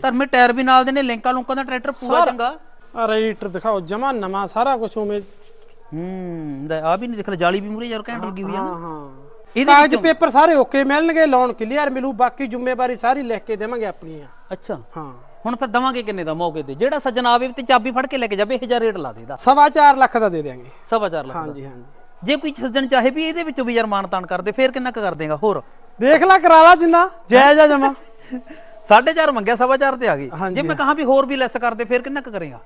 ਧਰਮੇ tyre ਵੀ ਨਾਲ ਦੇ ਨੇ ਲਿੰਕਾਂ ਲੁੰਕਾਂ ਦਾ ਟਰੈਕਟਰ ਪੂਰਾ ਚੰਗਾ। ਆ ਰੇਡੀਏਟਰ ਦਿਖਾਓ ਜਮਾ ਨਵਾਂ ਸਾਰਾ ਕੁਝ ਉਵੇਂ। ਹੂੰ ਆ ਵੀ ਨਹੀਂ ਦਿਖ ਜਾਲੀ ਵੀ ਮੂਰੇ ਯਾਰ ਘੈਂਟ ਲੱਗੀ ਹੋਈ ਆ ਹਾਂ ਨਾ। ਹਾਂ ਇਹਦੇ ਕਾਗਜ਼ ਵਿੱਚੋਂ? ਪੇਪਰ ਸਾਰੇ ਓਕੇ ਮਿਲਣਗੇ ਲੋਨ ਕਲੀਅਰ ਮਿਲੂ ਬਾਕੀ ਜ਼ਿੰਮੇਵਾਰੀ ਸਾਰੀ ਲਿਖ ਕੇ ਦੇਵਾਂਗੇ ਆਪਣੀਆਂ। ਅੱਛਾ। ਹਾਂ। ਹੁਣ ਫਿਰ ਦਵਾਂਗੇ ਕਿੰਨੇ ਦਾ ਮੌਕੇ ਤੇ? ਜਿਹੜਾ ਸੱਜਣ ਆਵੇ ਤੇ ਚਾਬੀ ਫੜ ਕੇ ਲੈ ਕੇ ਜਾਵੇ ਇਹ ਜਿਹਾ ਰੇਟ ਲਾ ਦੇਦਾ ਸਵਾ ਚਾਰ ਲੱਖ ਦਾ ਦੇ ਦਿਆਂਗੇ। ਸਵਾ ਚਾਰ ਲੱਖ ਦਾ? ਹਾਂਜੀ ਹਾਂਜੀ। ਜੇ ਕੋਈ ਸੱਜਣ ਚਾਹੇ ਵੀ ਇਹਦੇ ਵਿੱਚੋਂ ਵੀ ਯਾਰ ਮਾਨ ਤਾਨ ਕਰਦੇ ਫੇਰ ਕਿੰਨਾ ਕੁ ਕਰ ਦੇਗਾ? ਹੋਰ। ਦੇਖ ਲੈ ਕਰਾ ਲਾ ਜਿੰਨਾ ਜਾਇਜ਼ ਆ ਜਮਾ। ਸਾਢੇ ਚਾਰ ਮੰਗਿਆ ਸਵਾ ਚਾਰ ਤੇ ਆ ਗਈ। ਜੇ ਮੈਂ ਕਹਾਂ ਵੀ ਹੋਰ ਵੀ ਲੈਸ ਕਰਦੇ ਫੇਰ ਕਿੰਨਾ ਕੁ ਕਰੇਗਾ?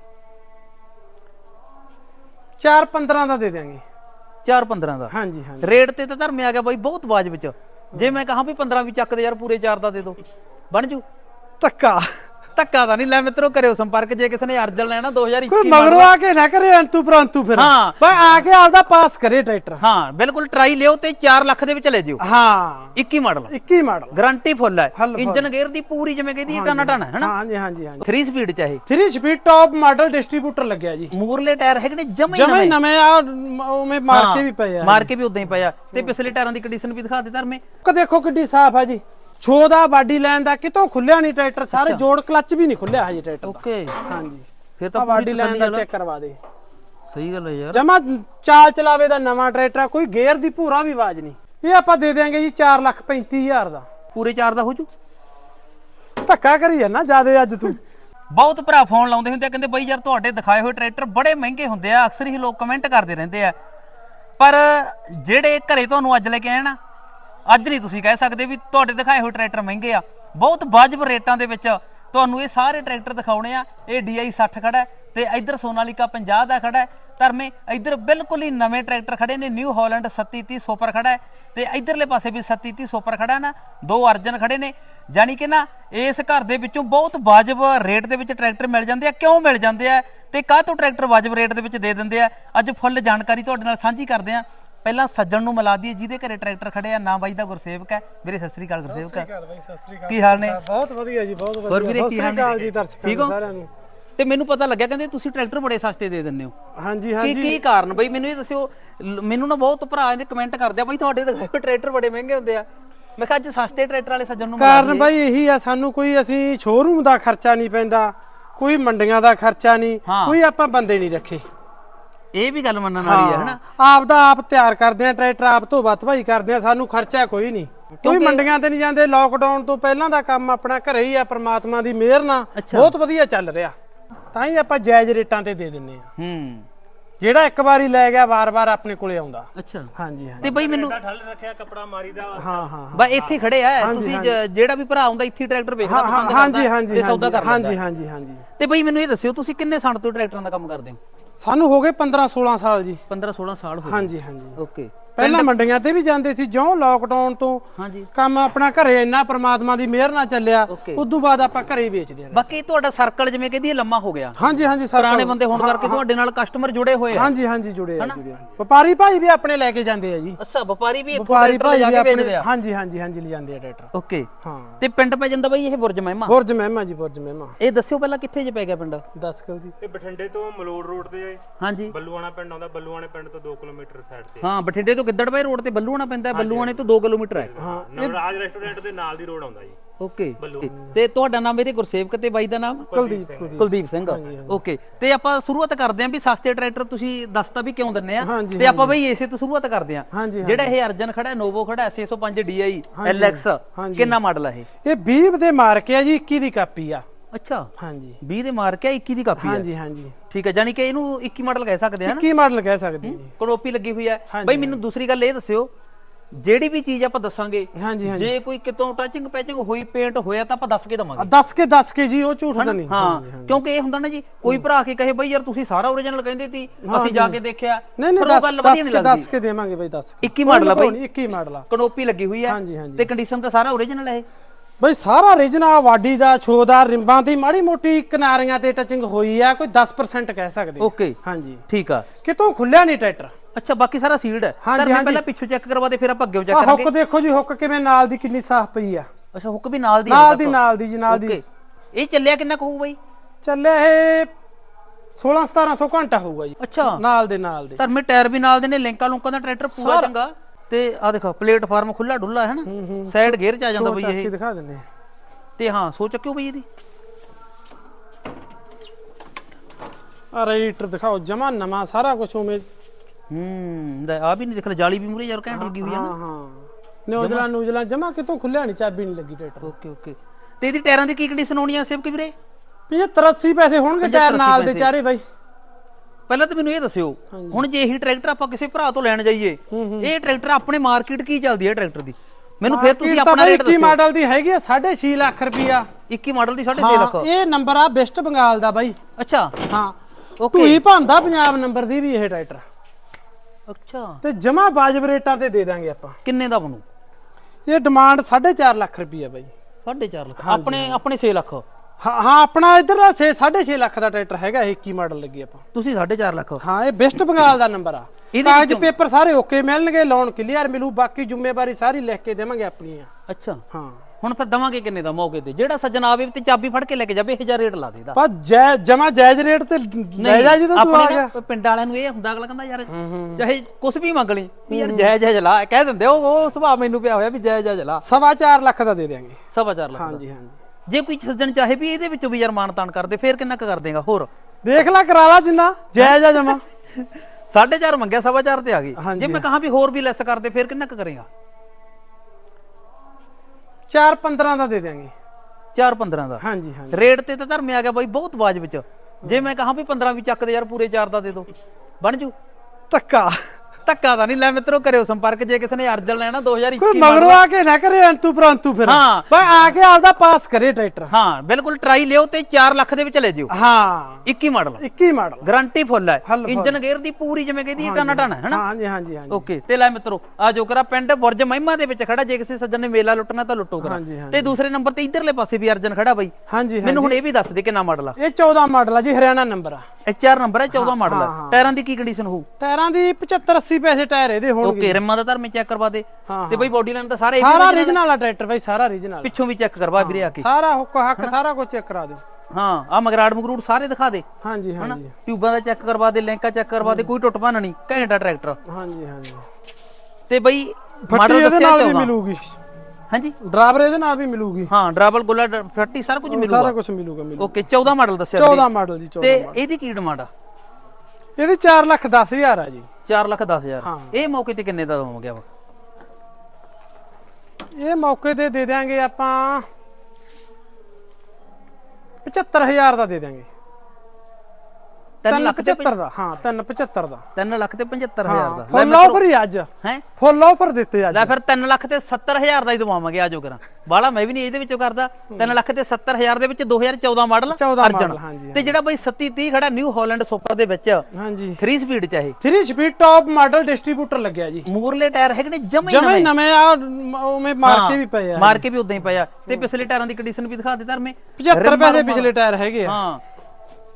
4 15 ਦਾ ਦੇ ਦਿਆਂਗੇ। 4 15 ਦਾ? ਹਾਂਜੀ ਹਾਂਜੀ। ਰੇਟ ਤੇ ਤਾਂ ਧਰਮੇ ਆ ਗਿਆ ਬਾਈ ਬਹੁਤ ਬਾਜ ਵਿੱਚ। ਜੇ ਮੈਂ ਕਹਾਂ ਵੀ 15 ਵੀ ਚੱਕ ਦੇ ਯਾਰ ਪੂਰੇ 4 ਦਾ ਦੇ ਦੋ। ਬਣ ਜੂ। ਧੱਕਾ। ਧੱਕਾ ਤਾਂ ਨਹੀਂ ਲੈ ਮਿੱਤਰੋ ਕਰਿਓ ਸੰਪਰਕ ਜੇ ਕਿਸੇ ਨੇ ਅਰਜਨ ਲੈਣਾ 2021 ਕੋਈ ਮਗਰੋਂ ਆ ਕੇ ਨਾ ਕਰੇ ਅੰਤੂ ਪ੍ਰੰਤੂ ਫਿਰ। ਹਾਂ। ਬਈ ਆ ਕੇ ਆਪਦਾ ਪਾਸ ਕਰੇ ਟਰੈਕਟਰ। ਹਾਂ ਬਿਲਕੁਲ ਟਰਾਈ ਲਿਓ ਤੇ 4 ਲੱਖ ਦੇ ਵਿੱਚ ਲੈ ਜਿਓ। ਹਾਂ। 21 ਮਾਡਲ 21 ਮਾਡਲ ਗਾਰੰਟੀ ਫੁੱਲ ਹੈ। ਇੰਜਨ ਗੇਅਰ ਦੀ ਪੂਰੀ ਜਿਵੇਂ ਕਹਿੰਦੀ ਟਾਣਾ ਟਾਣਾ ਹੈ ਨਾ ਹਾਂਜੀ ਹਾਂਜੀ ਹਾਂਜੀ। 3 ਸਪੀਡ ਚ ਇਹ। 3 ਸਪੀਡ ਟਾਪ ਮਾਡਲ ਡਿਸਟ੍ਰੀਬਿਊਟਰ ਲੱਗਿਆ ਜੀ। ਮੂਰਲੇ ਟਾਇਰ ਹੈਗੇ ਨੇ ਜਮੇ ਜਮੇ ਨਵੇਂ। ਆ ਉਵੇਂ ਮਾਰ ਕੇ ਵੀ ਪਏ ਆ। ਮਾਰ ਕੇ ਵੀ ਉਦਾਂ ਹੀ ਪਿਆ ਤੇ ਪਿਛਲੇ ਟਾਇਰਾਂ ਦੀ ਕੰਡੀਸ਼ਨ ਵੀ ਦਿਖਾ ਦੇ ਧਰਮੇ ਕ ਦੇਖੋ ਕਿੱਡੀ ਸਾਫ਼ ਆ ਜੀ। ਛੋ ਦਾ ਬਾਡੀ ਲਾਈਨ ਦਾ ਕਿਤੋਂ ਖੁੱਲਿਆ ਨਹੀਂ ਟਰੈਕਟਰ? ਸਾਰੇ ਜੋੜ ਕਲੱਚ ਵੀ ਨਹੀਂ ਖੁੱਲਿਆ ਹਜੇ ਟਰੈਕਟਰ ਦਾ। ਓਕੇ। ਹਾਂਜੀ। ਫਿਰ ਤਾਂ ਬਾਡੀ ਲਾਈਨ ਦਾ ਚੈੱਕ ਕਰਵਾ ਦੇ। ਸਹੀ ਗੱਲ ਹੈ ਯਾਰ। ਜਮਾ ਚਾਲ ਚਲਾਵੇ ਦਾ ਨਵਾਂ ਟਰੈਕਟਰ ਆ, ਕੋਈ ਗੇਅਰ ਦੀ ਭੂਰਾ ਵੀ ਆਵਾਜ਼ ਨਹੀਂ। ਇਹ ਆਪਾਂ ਦੇ ਦਿਆਂਗੇ ਜੀ 4 ਲੱਖ 35000 ਦਾ। ਪੂਰੇ 4 ਦਾ ਹੋ ਜੂ? ਧੱਕਾ ਕਰੀ ਜਾਂਦਾ ਜਿਆਦੇ ਅੱਜ ਤੂੰ। ਬਹੁਤ ਭਰਾ ਫੋਨ ਲਾਉਂਦੇ ਹੁੰਦੇ ਆ ਕਹਿੰਦੇ ਬਈ ਯਾਰ ਤੁਹਾਡੇ ਦਿਖਾਏ ਹੋਏ ਟਰੈਕਟਰ ਬੜੇ ਮਹਿੰਗੇ ਹੁੰਦੇ ਆ ਅਕਸਰ ਹੀ ਲੋਕ ਕਮੈਂਟ ਕਰਦੇ ਰਹਿੰਦੇ ਆ। ਪਰ ਜਿਹੜੇ ਘਰੇ ਤੁਹਾਨੂੰ ਅੱਜ ਲੈ ਕੇ ਆਏ ਨਾ ਅੱਜ ਨਹੀਂ ਤੁਸੀਂ ਕਹਿ ਸਕਦੇ ਵੀ ਤੁਹਾਡੇ ਦਿਖਾਏ ਹੋਏ ਟਰੈਕਟਰ ਮਹਿੰਗੇ ਆ। ਬਹੁਤ ਵਾਜਬ ਰੇਟਾਂ ਦੇ ਵਿੱਚ ਤੁਹਾਨੂੰ ਇਹ ਸਾਰੇ ਟਰੈਕਟਰ ਦਿਖਾਉਣੇ ਆ। ਇਹ DI 60 ਖੜਾ ਹੈ ਤੇ ਇੱਧਰ ਸੋਨਾਲੀਕਾ 50 ਦਾ ਖੜਾ ਧਰਮੇ, ਇੱਧਰ ਬਿਲਕੁਲ ਹੀ ਨਵੇਂ ਟਰੈਕਟਰ ਖੜੇ ਨੇ। ਨਿਊ ਹਾਲੈਂਡ 3730 ਸੁਪਰ ਖੜਾ ਹੈ ਤੇ ਇੱਧਰਲੇ ਪਾਸੇ ਵੀ 3730 ਸੁਪਰ ਖੜਾ ਹੈ ਨਾ, ਦੋ ਅਰਜਨ ਖੜੇ ਨੇ। ਜਾਨੀ ਕਿ ਨਾ, ਇਸ ਘਰ ਦੇ ਵਿੱਚੋਂ ਬਹੁਤ ਵਾਜਬ ਰੇਟ ਦੇ ਵਿੱਚ ਟਰੈਕਟਰ ਮਿਲ ਜਾਂਦੇ ਆ। ਕਿਉਂ ਮਿਲ ਜਾਂਦੇ ਆ? ਤੇ ਕਾਹ ਤੋਂ ਟਰੈਕਟਰ ਵਾਜਬ ਰੇਟ ਦੇ ਵਿੱਚ ਦੇ ਦਿੰਦੇ ਆ? ਅੱਜ ਫੁੱਲ ਜਾਣਕਾਰੀ ਤੁਹਾਡੇ ਨਾਲ ਸਾਂਝੀ ਕਰਦੇ ਆ। ਪਹਿਲਾਂ ਸੱਜਣ ਨੂੰ ਮਿਲਾ ਦਈਏ ਜਿਹਦੇ ਘਰੇ ਟਰੈਕਟਰ ਖੜੇ ਆ ਨਾ ਬਾਈ ਦਾ ਗੁਰਸੇਵਕ ਹੈ। ਵੀਰੇ ਸਤਿ ਸ੍ਰੀ ਅਕਾਲ ਗੁਰਸੇਵਕ ਬਾਈ ਸਤਿ ਸ੍ਰੀ ਕੀ ਹਾਲ ਨੇ? ਬਹੁਤ ਵਧੀਆ ਜੀ ਬਹੁਤ ਹੋਰ ਵੀਰੇ ਕੀ ਹਾਲ ਜੀ ਦਰਸ਼ਕਾਂ ਨੂੰ? ਸਾਰਿਆਂ ਨੂੰ। ਤੇ ਮੈਨੂੰ ਪਤਾ ਲੱਗਿਆ ਕਹਿੰਦੇ ਤੁਸੀਂ ਟਰੈਕਟਰ ਬੜੇ ਸਸਤੇ ਦੇ ਦਿੰਦੇ ਹੋ। ਹਾਂਜੀ ਕੀ ਹਾਂਜੀ। ਕੀ ਕਾਰਨ? ਬਈ ਮੈਨੂੰ ਇਹ ਦੱਸਿਓ ਮੈਨੂੰ ਨਾ ਬਹੁਤ ਭਰਾ ਨੇ ਕਮੈਂਟ ਕਰਦੇ ਆ ਬਈ ਤੁਹਾਡੇ ਹੋਏ ਟਰੈਕਟਰ ਬੜੇ ਮਹਿੰਗੇ ਹੁੰਦੇ ਆ। ਮੈਂ ਕਿਹਾ ਅੱਜ ਸਸਤੇ ਟਰੈਕਟਰ ਵਾਲੇ ਸੱਜਣ ਨੂੰ ਕਾਰਨ। ਬਾਈ ਇਹੀ ਆ ਸਾਨੂੰ ਕੋਈ ਅਸੀਂ ਸ਼ੋਰੂਮ ਦਾ ਖਰਚਾ ਨਹੀਂ ਪੈਂਦਾ ਕੋਈ ਮੰਡੀਆਂ ਦਾ ਖਰਚਾ ਨਹੀਂ। ਕੋਈ ਆਪਾਂ ਬੰਦੇ ਨਹੀਂ ਰੱਖੇ। ਇਹ ਵੀ ਗੱਲ ਮੰਨਣ ਵਾਲੀ ਹੈ ਹਨਾ? ਆਪ ਦਾ ਆਪ ਤਿਆਰ ਕਰਦੇ ਆ ਟਰੈਕਟਰ ਆਪ ਤੋਂ ਵੱਧ ਭਾਈ ਕਰਦੇ ਆ ਸਾਨੂੰ ਖਰਚਾ ਕੋਈ ਨਹੀਂ। ਕੋਈ ਮੰਡੀਆਂ ਤੇ ਨਹੀਂ ਜਾਂਦੇ ਲੋਕਡਾਊਨ ਤੋਂ ਪਹਿਲਾਂ ਦਾ ਕੰਮ ਆਪਣਾ ਘਰੇ ਹੀ ਆ ਪ੍ਰਮਾਤਮਾ ਦੀ ਮਿਹਰ ਨਾਲ। ਬਹੁਤ ਵਧੀਆ ਚੱਲ ਰਿਹਾ। ਤਾਂ ਹੀ ਆਪਾਂ ਜਾਇਜ਼ ਰੇਟਾਂ ਤੇ ਦੇ ਦਿੰਨੇ ਆ। ਹੂੰ। ਜਿਹੜਾ ਇੱਕ ਵਾਰੀ ਲੈ ਗਿਆ ਵਾਰ-ਵਾਰ ਆਪਣੇ ਕੋਲੇ ਆਉਂਦਾ। ਅੱਛਾ। ਹਾਂਜੀ ਹਾਂਜੀ। ਤੇ ਬਈ ਮੈਨੂੰ ਹਾਂ ਹਾਂ ਬਾ ਇੱਥੇ ਖੜੇ ਆ ਤੁਸੀਂ ਜਿਹੜਾ ਵੀ ਭਰਾ ਆਉਂਦਾ ਇੱਥੇ ਹੀ ਟਰੈਕਟਰ ਵੇਚਦਾ ਹਾਂ ਪਸੰਦ ਹਾਂਜੀ ਕਰਦਾ ਹਾਂਜੀ ਤੇ ਸੌਦਾ ਕਰ ਹਾਂਜੀ ਹਾਂਜੀ ਹਾਂਜੀ। ਤੇ ਬਈ ਮੈਨੂੰ ਇਹ ਦੱਸਿਓ ਤੁਸੀਂ ਕਿੰਨੇ ਸਾਲ ਤੋਂ ਟਰੈਕਟਰਾਂ ਦਾ ਕੰਮ ਕਰਦੇ ਹੋ? ਸਾਨੂੰ ਹੋ ਗਏ 15 16 ਸਾਲ ਜੀ। 15 16 ਸਾਲ ਹੋ ਗਏ। ਹਾਂਜੀ ਹਾਂਜੀ। ਓਕੇ। ਪਹਿਲਾਂ ਮੰਡੀਆਂ ਤੇ ਵੀ ਜਾਂਦੇ ਸੀ ਜਿਉਂ ਲੋਕਡਾਊਨ ਤੋਂ ਹਾਂਜੀ। ਕੰਮ ਆਪਣਾ ਘਰੇ ਇੰਨਾ ਪ੍ਰਮਾਤਮਾ ਦੀ ਮਿਹਰ ਨਾਲ ਚੱਲਿਆ. ਉਦੋਂ ਬਾਅਦ ਆਪਾਂ ਘਰੇ ਹੀ ਵੇਚਦੇ ਹਾਂ ਬਾਕੀ ਤੁਹਾਡਾ ਸਰਕਲ ਜਿਵੇਂ ਕਹਿੰਦੀ ਲੰਮਾ ਹੋ ਗਿਆ। ਹਾਂਜੀ ਹਾਂਜੀ ਸਰ ਪੁਰਾਣੇ ਬੰਦੇ ਹੋਣ ਕਰਕੇ ਤੁਹਾਡੇ ਨਾਲ ਕਸਟਮਰ ਜੁੜੇ ਹੋਏ ਆ। ਹਾਂਜੀ ਹਾਂਜੀ ਜੁੜੇ ਆ ਜੁੜੇ ਆ। ਵਪਾਰੀ ਭਾਈ ਵੀ ਆਪਣੇ ਲੈ ਕੇ ਜਾਂਦੇ ਆ ਜੀ। ਅੱਛਾ ਵਪਾਰੀ ਵੀ ਇੱਥੋਂ ਟਰੈਕਟਰ ਵੀ ਕੇ ਵੇਚਦੇ ਆ। ਹਾਂਜੀ ਹਾਂਜੀ ਹਾਂਜੀ ਲੈ ਜਾਂਦੇ ਆ ਟਰੈਕਟਰ। ਓਕੇ। ਹਾਂ। ਤੇ ਪਿੰਡ ਪੈ ਜਾਂਦਾ ਬਈ ਇਹ ਬੁਰਜ ਮਹਿਮਾ? ਬੁਰਜ ਮਹਿਮਾ ਜੀ ਬੁਰਜ ਮਹਿਮਾ। ਇਹ ਦੱਸਿਓ ਪਹਿਲਾਂ ਕਿੱਥੇ ਜੇ ਪੈ ਗਿਆ ਪਿੰਡ? ਦੱਸ ਕਿਉਂ ਜੀ? ਇਹ ਬਠਿੰਡੇ ਤੋਂ ਮਲੋੜ ਰੋਡ ਤੇ ਹਾਂਜੀ। ਬੱਲੂਆਣਾ ਪਿੰਡ ਆਉਂਦਾ ਬੱਲੂਆਣੇ ਪਿੰਡ ਤੋਂ 2 ਕਿਲੋਮੀਟਰ ਸਾਈਡ ਤੇ। ਹਾਂ ਬਠਿੰਡੇ ਤੋਂ ਗਿੱਦੜਬਾਈ ਰੋਡ ਤੇ ਬੱਲੂਆਣਾ ਪੈਂਦਾ ਬੱਲੂਆਣੇ ਤੋਂ 2 ਕਿਲੋਮੀਟਰ ਹੈ। ਹਾਂ ਨਵਰਾਜ ਰੈਸਟੋਰੈਂਟ ਦੇ ਨਾਲ ਦੀ ਰੋਡ ਆਉਂਦਾ ਜੀ। ਓਕੇ ਤੇ ਤੁਹਾਡਾ ਨਾਮ ਮੇਰੇ ਗੁਰਸੇਵਕ ਤੇ ਬਾਈ ਦਾ ਨਾਮ? ਕੁਲਦੀਪ ਕੁਲਦੀਪ ਸਿੰਘ। ਓਕੇ ਤੇ ਆਪਾਂ ਸ਼ੁਰੂਆਤ ਕਰਦੇ ਆਂ ਵੀ ਸਸਤੇ ਟਰੈਕਟਰ ਤੁਸੀਂ ਦੱਸਤਾ ਵੀ ਕਿਉਂ ਦਿੰਨੇ ਆ? ਤੇ ਆਪਾਂ ਬਈ ਇਸੇ ਤੋਂ ਸ਼ੁਰੂਆਤ ਕਰਦੇ ਆਂ ਜਿਹੜਾ ਇਹ ਅਰਜਨ ਖੜਾ ਹੈ ਨੋਵੋ ਖੜਾ ਹੈ 605 DI LX ਕਿੰਨਾ ਮਾਡਲ ਹੈ ਇਹ? ਇਹ 20 ਦੇ ਮਾਰ ਕੇ ਆ ਜੀ 21 ਦੀ ਕਾਪੀ ਆ। ਅੱਛਾ। ਹਾਂਜੀ। 20 ਦੇ ਮਾਰ ਕੇ 21 ਦੀ ਕਾਪੀ ਹੈ। ਹਾਂਜੀ ਹਾਂਜੀ। ਠੀਕ ਹੈ ਜਾਨੀ ਕਿ ਇਹਨੂੰ 21 ਮਾਡਲ ਕਹਿ ਸਕਦੇ ਹਾਂ ਨਾ? 21 ਮਾਡਲ ਕਹਿ ਸਕਦੇ ਜੀ। ਕਨੋਪੀ ਲੱਗੀ ਹੋਈ ਹੈ। ਬਈ ਮੈਨੂੰ ਦੂਸਰੀ ਗੱਲ ਇਹ ਦੱਸਿਓ ਜਿਹੜੀ ਵੀ ਚੀਜ਼ ਆਪਾਂ ਦੱਸਾਂਗੇ ਹਾਂਜੀ ਹਾਂਜੀ। ਜੇ ਕੋਈ ਕਿਤੋਂ ਟੱਚਿੰਗ ਪੈਚਿੰਗ ਹੋਈ ਪੇਂਟ ਹੋਇਆ ਤਾਂ ਆਪਾਂ ਦੱਸ ਕੇ ਦਵਾਂਗੇ। ਦੱਸ ਕੇ ਦੱਸ ਕੇ ਜੀ ਉਹ ਝੂਠ ਨਹੀਂ। ਹਾਂ ਕਿਉਂਕਿ ਇਹ ਹੁੰਦਾ ਨਾ ਜੀ ਕੋਈ ਭਰਾ ਕੇ ਕਹੇ ਬਈ ਯਾਰ ਤੁਸੀਂ ਸਾਰਾ ਓਰੀਜਨਲ ਕਹਿੰਦੇ ਸੀ ਅਸੀਂ ਜਾ ਕੇ ਦੇਖਿਆ। ਨਹੀਂ ਨਹੀਂ ਦੱਸ ਦੱਸ ਕੇ ਦੱਸ ਕੇ ਦੇਵਾਂਗੇ ਬਈ ਦੱਸ ਕੇ। 21 ਮਾਡਲ ਆ ਬਈ। 21 ਮਾਡਲ ਆ। ਕਨੋਪੀ ਲੱਗੀ ਹੋਈ ਹੈ ਹਾਂਜੀ। ਤੇ ਕੰਡੀਸ਼ਨ ਤਾਂ ਸਾਰਾ ਓਰੀਜਨਲ ਹੈ ਬਈ ਸਾਰਾ ਰੀਜਨਾ ਵਾਡੀ ਦਾ ਛੋਦਾਰ ਰਿੰਬਾਂ ਦੀ ਮਾੜੀ ਮੋਟੀ ਕਿਨਾਰੀਆਂ ਤੇ ਟੱਚਿੰਗ ਹੋਈ ਆ ਕੋਈ 10% ਕਹਿ ਸਕਦੇ ਓਕੇ। ਹਾਂਜੀ। ਠੀਕ ਆ। ਕਿਤੋਂ ਖੁੱਲਿਆ ਨਹੀਂ ਟਰੈਕਟਰ? ਅੱਛਾ ਬਾਕੀ ਸਾਰਾ ਸੀਲਡ ਹੈ। ਤਾਂ ਮੈਂ। ਪਹਿਲਾਂ ਪਿੱਛੋਂ ਚੈੱਕ ਕਰਵਾ ਦੇ ਫਿਰ ਆਪਾਂ ਅੱਗੇ ਚੈੱਕ ਕਰਾਂਗੇ ਹੁੱਕ ਦੇਖੋ ਜੀ ਹੁੱਕ ਕਿਵੇਂ ਨਾਲ ਦੀ ਕਿੰਨੀ ਸਾਫ਼ ਪਈ ਆ। ਅੱਛਾ ਹੁੱਕ ਵੀ ਨਾਲ ਦੀ ਨਾਲ ਦੀ ਨਾਲ ਦੀ ਜੀ ਨਾਲ ਦੀ। ਇਹ ਚੱਲਿਆ ਕਿੰਨਾ ਕਹੂ ਬਈ? ਚੱਲਿਆ ਇਹ 16 1700 ਘੰਟਾ ਹੋਊਗਾ ਜੀ। ਅੱਛਾ। ਨਾਲ ਦੇ ਨਾਲ ਦੇ। ਧਰਮੇ ਟਾਇਰ ਵੀ ਨਾਲ ਦੇ ਨੇ ਲਿੰਕਾਂ ਲੁੰਕਾਂ ਦਾ ਟਰੈਕਟਰ ਪੂਰਾ ਚੰਗਾ। ਤੇ ਆ ਦੇਖੋ ਪਲੇਟਫਾਰਮ ਖੁੱਲਾ ਡੁੱਲਾ ਹੈ ਨਾ ਸਾਈਡ ਗੇਅਰ ਚ ਆ ਜਾਂਦਾ ਬਈ ਇਹ। ਦਿਖਾ ਦਿੰਨੇ ਤੇ ਹਾਂ ਸੋ ਚੱਕਿਓ ਬਈ ਇਹਦੀ। ਆ ਰੇਡੀਟਰ ਦਿਖਾਓ ਜਮਾ ਨਵਾਂ ਸਾਰਾ ਕੁਝ ਉਵੇਂ। ਹੂੰ ਲੈ ਆ ਵੀ ਨਹੀਂ ਦੇਖਣਾ ਜਾਲੀ ਵੀ ਮੂਰੇ ਯਾਰ ਘੈਂਟ ਲੱਗੀ ਹੋਈ ਆ ਨਾ। ਹਾਂ ਹਾਂ। ਨਿਊਜ਼ਲਾਂ ਨਿਊਜ਼ਲਾਂ ਜਮਾ ਕਿਤੋਂ ਖੁੱਲਿਆ ਨਹੀਂ ਚਾਬੀ ਨਹੀਂ ਲੱਗੀ ਰੇਡੀਟਰ ਓਕੇ ਓਕੇ। ਤੇ ਇਹਦੀ ਟਾਇਰਾਂ ਦੀ ਕੀ ਕੰਡੀਸ਼ਨ ਹੋਣੀ ਆ ਸੇਵ ਕਿ ਵੀਰੇ? 75 80 ਪੈਸੇ ਹੋਣਗੇ ਟਾਇਰ ਨਾਲ ਦੇ ਚਾਰੇ ਬਾਈ। ਪਹਿਲਾਂ ਤਾਂ ਮੈਨੂੰ ਇਹ ਦੱਸਿਓ ਹੁਣ ਜੇ ਇਹੀ ਟਰੈਕਟਰ ਆਪਾਂ ਕਿਸੇ ਭਰਾ ਤੋਂ ਲੈਣ ਜਾਈਏ ਇਹ ਟਰੈਕਟਰ ਆਪਣੇ ਮਾਰਕੀਟ ਕੀ ਚੱਲਦੀ ਹੈ ਟਰੈਕਟਰ ਦੀ? ਮੈਨੂੰ ਫਿਰ ਤੁਸੀਂ ਆਪਣਾ ਰੇਟ 21 ਦੱਸੋ। ਮਾਡਲ ਦੀ ਹੈਗੀ ਆ 6.5 ਲੱਖ ਰੁਪਿਆ 21 ਮਾਡਲ ਦੀ 6.5 ਲੱਖ। ਇਹ ਨੰਬਰ ਆ ਵੈਸਟ ਬੰਗਾਲ ਦਾ ਬਾਈ। ਅੱਛਾ। ਹਾਂ। ਓਕੇ ਧੂਈ ਭਾਂਦਾ ਪੰਜਾਬ ਨੰਬਰ ਦੀ ਵੀ ਇਹ ਟਰੈਕਟਰ। ਅੱਛਾ। ਤੇ ਜਮਾ ਵਾਜਬ ਰੇਟਾਂ ਤੇ ਦੇ ਦਾਂਗੇ ਆਪਾਂ। ਕਿੰਨੇ ਦਾ ਬਣੂ? ਇਹ ਡਿਮਾਂਡ 4.5 ਲੱਖ ਰੁਪਿਆ ਬਾਈ। 4.5 ਲੱਖ। ਆਪਣੇ ਆਪਣੇ 6 ਲੱਖ। ਹਾਂ ਹਾਂ ਆਪਣਾ ਇਧਰ ਦਾ 6.5 ਲੱਖ ਦਾ ਟਰੈਕਟਰ ਹੈਗਾ ਇਹ 21 ਮਾਡਲ ਲੱਗੀ ਆਪਾਂ? ਤੁਸੀਂ 4.5 ਲੱਖ ਹਾਂ। ਇਹ ਵੈਸਟ ਬੰਗਾਲ ਦਾ ਨੰਬਰ ਆ। ਇਹਦੇ ਕਾਗਜ਼ ਵਿੱਚੋਂ- ਪੇਪਰ ਸਾਰੇ ਓਕੇ ਮਿਲਣਗੇ ਲੋਨ ਕਲੀਅਰ ਮਿਲੂ ਬਾਕੀ ਜ਼ਿੰਮੇਵਾਰੀ ਸਾਰੀ ਲਿਖ ਕੇ ਦੇਵਾਂਗੇ ਆਪਣੀ ਆ ਅੱਛਾ। ਹਾਂ। ਹੁਣ ਫਿਰ ਦਵਾਂਗੇ ਕਿੰਨੇ ਦਾ ਮੌਕੇ ਤੇ? ਜਿਹੜਾ ਸੱਜਣ ਆਵੇ ਤੇ ਚਾਬੀ ਫੜ ਕੇ ਲੈ ਕੇ ਜਾਵੇ 1000 ਰੇਟ ਲਾ ਦੇਦਾ। ਪਰ ਜੈ ਜਮਾ ਜਾਇਜ਼ ਰੇਟ ਤੇ ਲੈ ਜਾ ਜਦੋਂ ਤੂੰ ਆ ਗਿਆ। ਪਿੰਡ ਵਾਲਿਆਂ ਨੂੰ ਇਹ ਹੁੰਦਾ ਅਗਲਾ ਕਹਿੰਦਾ ਯਾਰ ਚਾਹੇ ਕੁਝ ਵੀ ਮੰਗ ਲਈ ਵੀ ਯਾਰ ਜੈ ਜੈ ਜਲਾ। ਕਹਿ ਦਿੰਦੇ ਉਹ ਉਹ ਸੁਭਾਅ ਮੈਨੂੰ ਪਿਆ ਹੋਇਆ ਵੀ ਜੈ ਜੈ ਜਲਾ। ਸਵਾ ਚਾਰ ਲੱਖ ਦਾ ਦੇ ਸਵਾ ਚਾਰ ਲੱਖ ਦਾ। ਹਾਂਜੀ ਹਾਂਜੀ। ਜੇ ਕੋਈ ਸੱਜਣ ਚਾਹੇ ਵੀ ਇਹਦੇ ਵਿੱਚੋਂ ਵੀ ਯਾਰ ਮਾਨ ਤਾਨ ਕਰਦੇ ਫੇਰ ਕਿੰਨਾ ਕੁ ਕਰ ਦੇਗਾ ਹੋਰ? ਦੇਖ ਲੈ ਕਰਾ ਲਾ ਜਿੰਨਾ ਜਾਇਜ਼ ਆ ਜਮਾ। 4.5 ਮੰਗਿਆ ਸਵਾ ਚਾਰ ਤੇ ਆ ਗਈ। ਜੇ ਮੈਂ ਕਹਾਂ ਵੀ ਹੋਰ ਵੀ ਲੈਸ ਕਰਦੇ ਫੇਰ ਕਿੰਨਾ ਕੁ ਕਰੇਗਾ? 4 15 ਦਾ ਦੇ ਦਿਆਂਗੇ। 4 15 ਦਾ? ਹਾਂਜੀ ਹਾਂਜੀ। ਰੇਟ ਤੇ ਤਾਂ ਧਰਮੇ ਆ ਗਿਆ ਬਾਈ ਬਹੁਤ ਬਾਜ ਵਿੱਚ। ਜੇ ਮੈਂ ਕਹਾਂ ਵੀ 15 ਵੀ ਚੱਕ ਦੇ ਯਾਰ ਪੂਰੇ 4 ਦਾ ਦੇ ਦੋ। ਬਣ ਜੂ। ਧੱਕਾ। ਧੱਕਾ ਤਾਂ ਨਹੀਂ ਲੈ ਮਿੱਤਰੋ ਕਰਿਓ ਸੰਪਰਕ ਜੇ ਕਿਸੇ ਨੇ ਅਰਜਨ ਲੈਣਾ 2021 ਕੋਈ ਮਗਰੋਂ ਆ ਕੇ ਨਾ ਕਰੇ ਅੰਤੂ ਪ੍ਰੰਤੂ ਫਿਰ। ਹਾਂ। ਪਰ ਆ ਕੇ ਆਪਦਾ ਪਾਸ ਕਰੇ ਟਰੈਕਟਰ। ਹਾਂ ਬਿਲਕੁਲ ਟਰਾਈ ਲਿਓ ਤੇ 4 ਲੱਖ ਦੇ ਵਿੱਚ ਲੈ ਜਿਓ। ਹਾਂ। 21 ਮਾਡਲ 21 ਮਾਡਲ ਗਾਰੰਟੀ ਫੁੱਲ ਹੈ। ਇੰਜਨ ਗੇਅਰ ਦੀ ਪੂਰੀ ਜਿਵੇਂ ਕਹਿੰਦੀ ਟਾਣਾ ਟਾਣਾ ਹੈ ਨਾ ਹਾਂਜੀ ਹਾਂਜੀ ਹਾਂਜੀ। ਓਕੇ ਤੇ ਲੈ ਮਿੱਤਰੋ ਆ ਜੋ ਕਰਾ ਪਿੰਡ ਬੁਰਜ ਮਹਿਮਾ ਦੇ ਵਿੱਚ ਖੜਾ ਜੇ ਕਿਸੇ ਸੱਜਣ ਨੇ ਮੇਲਾ ਲੁੱਟਣਾ ਤਾਂ ਲੁੱਟੋ ਕਰਾ। ਤੇ ਦੂਸਰੇ ਨੰਬਰ ਤੇ ਇਧਰਲੇ ਪਾਸੇ ਵੀ ਅਰਜਨ ਖੜਾ ਬਾਈ। ਹਾਂਜੀ ਮੈਨੂੰ ਹੁਣ ਇਹ ਵੀ ਦੱਸ ਦੇ ਕਿੰਨਾ ਮਾਡਲ ਆ। ਇਹ 14 ਮਾਡਲ ਆ ਜੀ ਹਰਿਆਣਾ ਨੰਬਰ ਆ। HR ਨੰਬਰ ਹੈ 14 ਮਾਡਲ ਹੈ ਟਾਇਰਾਂ ਦੀ ਕੀ ਕੰਡੀਸ਼ਨ ਹੋਊ? ਟਾਇਰਾਂ ਦੀ 75 80 ਪੈਸੇ ਟਾਇਰ ਇਹਦੇ ਹੋਣਗੇ ਓਕੇ ਰਿਮਾਂ ਦਾ ਧਰਮੇ ਚੈੱਕ ਕਰਵਾ ਦੇ ਤੇ ਬਈ ਬੋਡੀ ਲਾਈਨ ਤਾਂ ਸਾਰੇ ਸਾਰਾ। ਰੀਜਨਲ ਆ ਟਰੈਕਟਰ ਬਾਈ ਸਾਰਾ ਰੀਜਨਲ ਪਿੱਛੋਂ ਵੀ ਚੈੱਕ ਕਰਵਾ ਵੀਰੇ ਆ ਕੇ ਸਾਰਾ ਹੁੱਕ ਹੱਕ ਸਾਰਾ ਕੁਝ ਚੈੱਕ ਕਰਾ ਦਿਓ ਹਾਂ ਆ ਮਗਰਾੜ ਮਗਰੂੜ ਸਾਰੇ ਦਿਖਾ ਦੇ ਹਾਂਜੀ ਹਾਂਜੀ ਟਿਊਬਾਂ ਦਾ ਚੈੱਕ ਕਰਵਾ ਦੇ ਲਿੰਕਾਂ ਚੈੱਕ ਕਰਵਾ ਦੇ ਕੋਈ ਟੁੱਟ ਭੰਨ ਨਹੀਂ ਘੈਂਟਾ ਟਰੈਕਟਰ ਹਾਂਜੀ ਹਾਂਜੀ ਤੇ ਬਈ ਮਾਡਲ ਦੱਸਿਆ ਨਾਲ ਵੀ 14 ਮਿਲੂਗੀ ਹਾਂਜੀ ਡਰਾਈਵਰ ਇਹਦੇ ਨਾਲ ਵੀ ਮਿਲੂਗੀ ਹਾਂ ਡਰਾਈਵਰ ਗੋਲਾ ਫੱਟੀ ਸਾਰਾ ਕੁਝ ਮਿਲੂਗਾ ਸਾਰਾ ਕੁਝ ਮਿਲੂਗਾ ਮਿਲੂ ਓਕੇ 14 ਮਾਡਲ ਦੱਸਿਆ 14 ਵੀਰੇ। ਮਾਡਲ ਜੀ 14 ਤੇ ਇਹਦੀ ਕੀ ਡਿਮਾਂਡ ਆ ਇਹਦੀ 4 ਲੱਖ 10 ਹਜ਼ਾਰ ਆ ਜੀ 4 ਲੱਖ 10 ਹਜ਼ਾਰ। ਹਾਂ। ਇਹ ਮੌਕੇ ਤੇ ਕਿੰਨੇ ਦਾ ਗਿਆ ਵਾ? ਇਹ ਮੌਕੇ ਤੇ ਦੇ ਦਿਆਂਗੇ ਆਪਾਂ 75000 ਦਾ ਦੇ ਦਿਆਂਗੇ। 3 ਲੱਖ ਤੇ 75 ਦਾ ਹਾਂ 375 ਦਾ। 3 ਲੱਖ ਤੇ 75000 ਦਾ। ਫੁੱਲ ਆਫਰ ਹੀ ਅੱਜ। ਹੈ? ਫੁੱਲ ਆਫਰ ਦਿੱਤੇ ਅੱਜ। ਲੈ ਫਿਰ 3 ਲੱਖ ਤੇ 70000 ਦਾ ਹੀ ਦਵਾਵਾਂਗੇ ਆਜੋ ਕਰਾਂ। ਬਾਲਾ ਮੈਂ ਵੀ ਨਹੀਂ ਇਹਦੇ ਵਿੱਚੋਂ ਕਰਦਾ। 3 ਲੱਖ ਤੇ 70000 ਦੇ ਵਿੱਚ 2014 ਮਾਡਲ 14 ਅਰਜਨ। ਮਾਡਲ, ਹਾਂਜੀ, ਤੇ ਜਿਹੜਾ ਬਈ 3730 ਖੜਾ ਨਿਊ ਹਾਲੈਂਡ ਸੁਪਰ ਦੇ ਵਿੱਚ ਹਾਂਜੀ। 3 ਸਪੀਡ ਚ ਇਹ। 3 ਸਪੀਡ ਟਾਪ ਮਾਡਲ ਡਿਸਟ੍ਰੀਬਿਊਟਰ ਲੱਗਿਆ ਜੀ। ਮੂਰਲੇ ਟਾਇਰ ਹੈਗੇ ਨੇ ਜਮੇ ਜਮੇ ਨਵੇਂ। ਨਵੇਂ ਆ ਉਵੇਂ ਮਾਰ ਕੇ ਵੀ ਪਏ ਆ। ਮਾਰ ਕੇ ਵੀ ਉਦਾਂ ਹੀ ਪਿਆ ਤੇ ਪਿਛਲੇ ਟਾਇਰਾਂ ਦੀ ਕੰਡੀਸ਼ਨ ਵੀ ਦਿਖਾ ਦੇ ਧਰਮੇ 75 ਰੁਪਏ ਦੇ ਪਿਛਲੇ ਟਾਇਰ ਹੈਗੇ ਆ। ਹਾਂ।